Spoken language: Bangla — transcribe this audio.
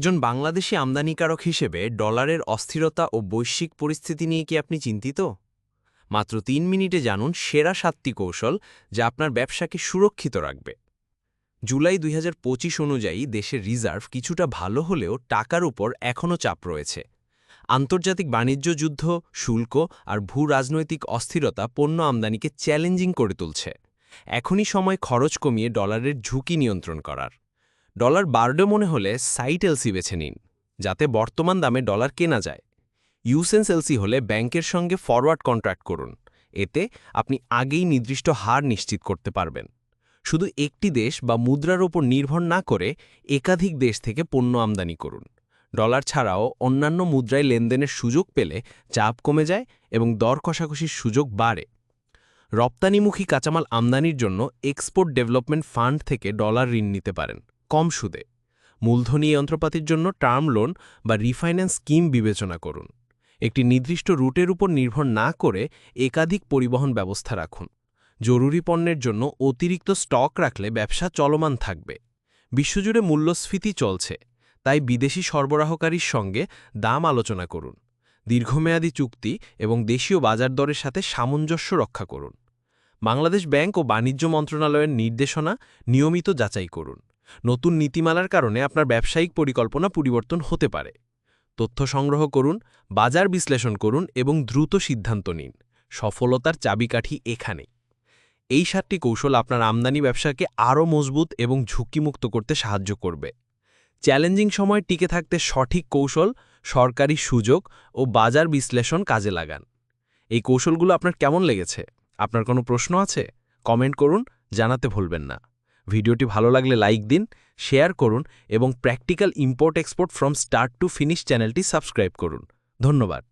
একজন বাংলাদেশি আমদানিকারক হিসেবে ডলারের অস্থিরতা ও বৈশ্বিক পরিস্থিতি নিয়ে কি আপনি চিন্তিত? মাত্র তিন মিনিটে জানুন সেরা সাতটি কৌশল যা আপনার ব্যবসাকে সুরক্ষিত রাখবে। জুলাই দুই হাজার পঁচিশ অনুযায়ী দেশের রিজার্ভ কিছুটা ভালো হলেও টাকার উপর এখনও চাপ রয়েছে। আন্তর্জাতিক বাণিজ্য যুদ্ধ, শুল্ক আর ভূ রাজনৈতিক অস্থিরতা পণ্য আমদানিকে চ্যালেঞ্জিং করে তুলছে। এখনই সময় খরচ কমিয়ে ডলারের ঝুঁকি নিয়ন্ত্রণ করার। ডলার বারডে মনে হলে সাইট এলসি বেছে নিন, যাতে বর্তমান দামে ডলার কেনা যায়। ইউসেন্স এলসি হলে ব্যাংকের সঙ্গে ফরওয়ার্ড কন্ট্রাক্ট করুন, এতে আপনি আগেই নির্দিষ্ট হার নিশ্চিত করতে পারবেন। শুধু একটি দেশ বা মুদ্রার ওপর নির্ভর না করে একাধিক দেশ থেকে পণ্য আমদানি করুন। ডলার ছাড়াও অন্যান্য মুদ্রায় লেনদেনের সুযোগ পেলে চাপ কমে যায় এবং দর কষাকষির সুযোগ বাড়ে। রপ্তানিমুখী কাঁচামাল আমদানির জন্য এক্সপোর্ট ডেভেলপমেন্ট ফান্ড থেকে ডলার ঋণ নিতে পারেন। কম সুদে। মূলধনী যন্ত্রপাতির জন্য টার্ম লোন বা রিফাইন্যান্স স্কিম বিবেচনা করুন। একটি নির্দিষ্ট রুটের উপর নির্ভর না করে একাধিক পরিবহন ব্যবস্থা রাখুন। জরুরি পণ্যের জন্য অতিরিক্ত স্টক রাখলে ব্যবসা চলমান থাকবে। বিশ্বজুড়ে মূল্যস্ফীতি চলছে, তাই বিদেশি সরবরাহকারীর সঙ্গে দাম আলোচনা করুন। দীর্ঘমেয়াদী চুক্তি এবং দেশীয় বাজার দরের সাথে সামঞ্জস্য রক্ষা করুন। বাংলাদেশ ব্যাংক ও বাণিজ্য মন্ত্রণালয়ের নির্দেশনা নিয়মিত যাচাই করুন। নতুন নীতিমালার কারণে আপনার ব্যবসায়িক পরিকল্পনা পরিবর্তন হতে পারে। তথ্য সংগ্রহ করুন, বাজার বিশ্লেষণ করুন এবং দ্রুত সিদ্ধান্ত নিন। সফলতার চাবিকাঠি এখানে। এই সাতটি কৌশল আপনার আমদানি ব্যবসাকে আরও মজবুত এবং ঝুঁকিমুক্ত করতে সাহায্য করবে। চ্যালেঞ্জিং সময় টিকে থাকতে সঠিক কৌশল, সরকারি সুযোগ ও বাজার বিশ্লেষণ কাজে লাগান। এই কৌশলগুলো আপনার কেমন লেগেছে? আপনার কোনো প্রশ্ন আছে? কমেন্ট করুন, জানাতে ভুলবেন না। ভিডিওটি ভালো লাগলে লাইক দিন, শেয়ার করুন এবং practical import export from start to finish চ্যানেলটি সাবস্ক্রাইব করুন। ধন্যবাদ।